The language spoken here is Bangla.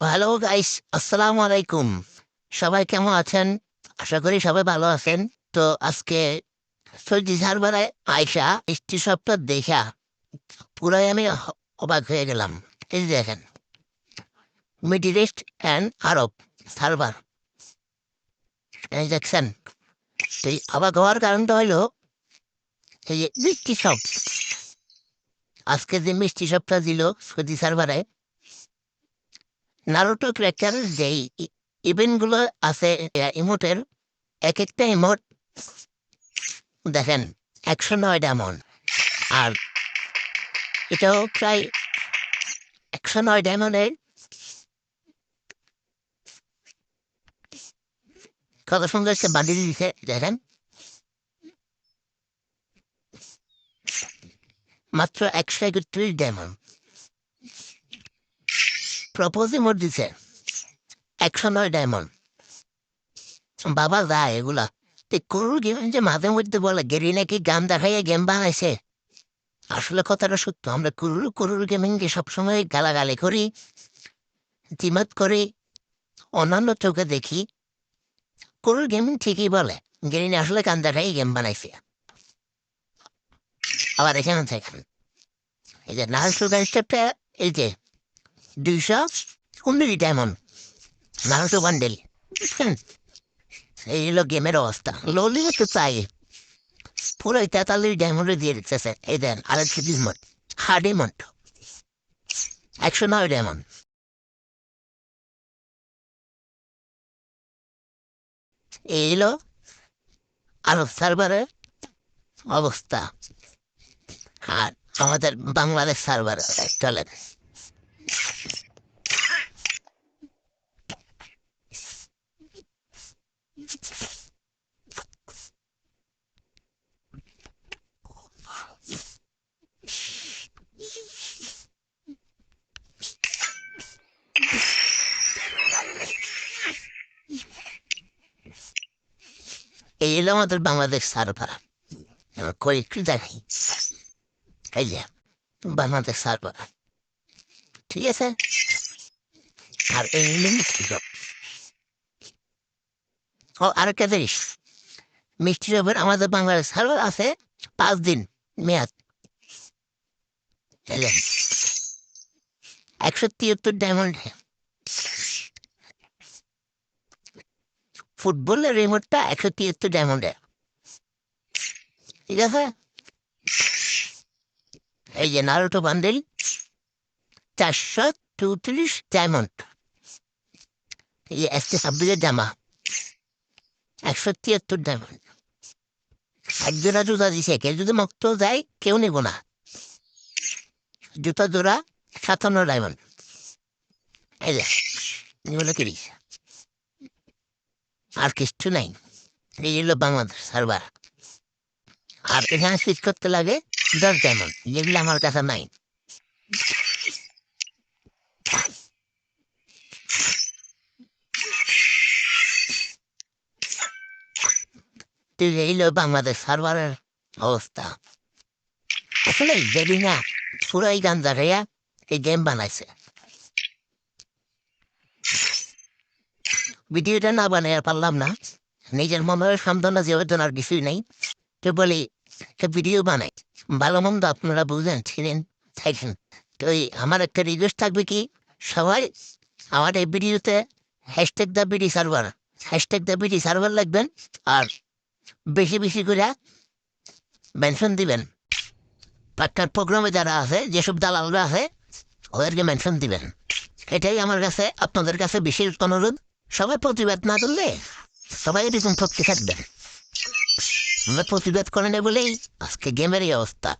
হ্যালো গাইস আসসালামু আলাইকুম সবাই কেমন আছেন? আশা করি সবাই ভালো আছেন। তো আজকে সৌদি সার্ভারে আয়সা মিষ্টি সপ্তাহ দেখা। পুরাই আমি অবাক হয়ে গেলাম। এই দেখেন। Middle east and Arab server. এই দেখছেন? এই অবাক হওয়ার কারণটা হলো, এই যে মিষ্টি সব আজকে যে মিষ্টি সপ্তাহ দিল সৌদি সার্ভারে নারুটো ক্র্যাকার যে ইভেন্টগুলো আছে ইমোটের এক একটা ইমোট দেখেন, একশো নয় ডায়মন্ড আর এটাও প্রায় একশো নয় ডায়মন্ডের কত সুন্দর সে বান্ডিল দিছে দেখেন। মাত্র একশো একত্রিশ ডায়মন্ড প্রপোজ ইমোট দিছে একশো নয় ডায়মন্ড বাবা যায় এগুলা। তো করুর গেম যে মাঝে মধ্যে বলে, গেরি নাকি গান দেখাইয়া গেম বানাইছে? আসলে কথাটা সত্য। আমরা কুরুর কুরুর গেমিংকে সবসময় গালাগালি করি জিমাত করি, অন্যান্য চোখে দেখি। কুরুর গেমিং ঠিকই বলে গেরিনে আসলে গান দেখাই গেম বানাইছে। আবার এখানে দেখেন, এই যে সুগার স্টেপটা, এই যে দুইশো উনিশ ডায়মন্ড। Naruto bundle. এই হলো গেমের অবস্থা। লোলি তো চাই। পুরো তেতাল্লিশ ডায়মন্ডে দিয়ে দিতেছে। এই দেন আরেকশো ডিমন্ড হার্ডিমন্ড একশো নয় ডায়মন্ড। এই হলো আরব সার্ভারের অবস্থা। আর আমাদের বাংলাদেশ সার্ভার চলেন এই হলো আমাদের বাংলাদেশ সার্ভার এবার করে একটু দেখাই এই যে বাংলাদেশ সার্ভার ঠিক আছে আর এই মিষ্টি চপ ও আরেকটা জিনিস মিষ্টি চপের আমাদের বাংলাদেশ সার্ভার আছে পাঁচ দিন মেয়াদ একশো তিয়াত্তর ডায়মন্ড ফুটবলের রিমোটটা একশো তিয়াত্তর ডায়মন্ডে ঠিক আছে? এই যে নারুটো বান্ডেল চারশো চৌত্রিশ ডায়মন্ড এই যে এসটি ছাব্বিশের জামা, একশো তিয়াত্তর ডায়মন্ড একজোড়া জুতা দিছে, কেউ যদি মুক্ত যায়, কেউ নেব না। জুতা জোড়া সাতান্ন ডায়মন্ড এই যে, এগুলো কিনিস আর কিচ্ছু নাই। এই হলো বাংলাদেশ সার্ভার আর এখানে সুইচ করতে লাগে দশ ডায়মন্ড যেগুলো আমার কাছে নাই। এই হলো বাংলাদেশ সার্ভারের অবস্থা। আসলে যদি না পুরাই গান দাঁড়াইয়া এই গেম বানাইছে। ভিডিওটা না বানাই পারলাম না। নিজের মনের সান্ত্বনা যেহেতু আর কিছুই নেই, তো বলি একটা ভিডিও বানাই। ভালো মন্দ আপনারা বুঝেন ছিলেন চাইছেন তো আমার একটা রিকোয়েস্ট থাকবে কি, সবাই আমার এই ভিডিওতে hashtag the BD server hashtag the BD server লিখবেন আর বেশি বেশি করে মেনশন দিবেন। পাট্টার প্রোগ্রামে যারা আছে, যেসব দালালরা আছে, ওদেরকে মেনশন দিবেন। এটাই আমার কাছে, আপনাদের কাছে বিশেষ অনুরোধ। সবাই প্রতিবাদ না করলে সবাই এরকম ঠকতে থাকবে আমরা প্রতিবাদ করে না বলেই আজকে গেমের এই অবস্থা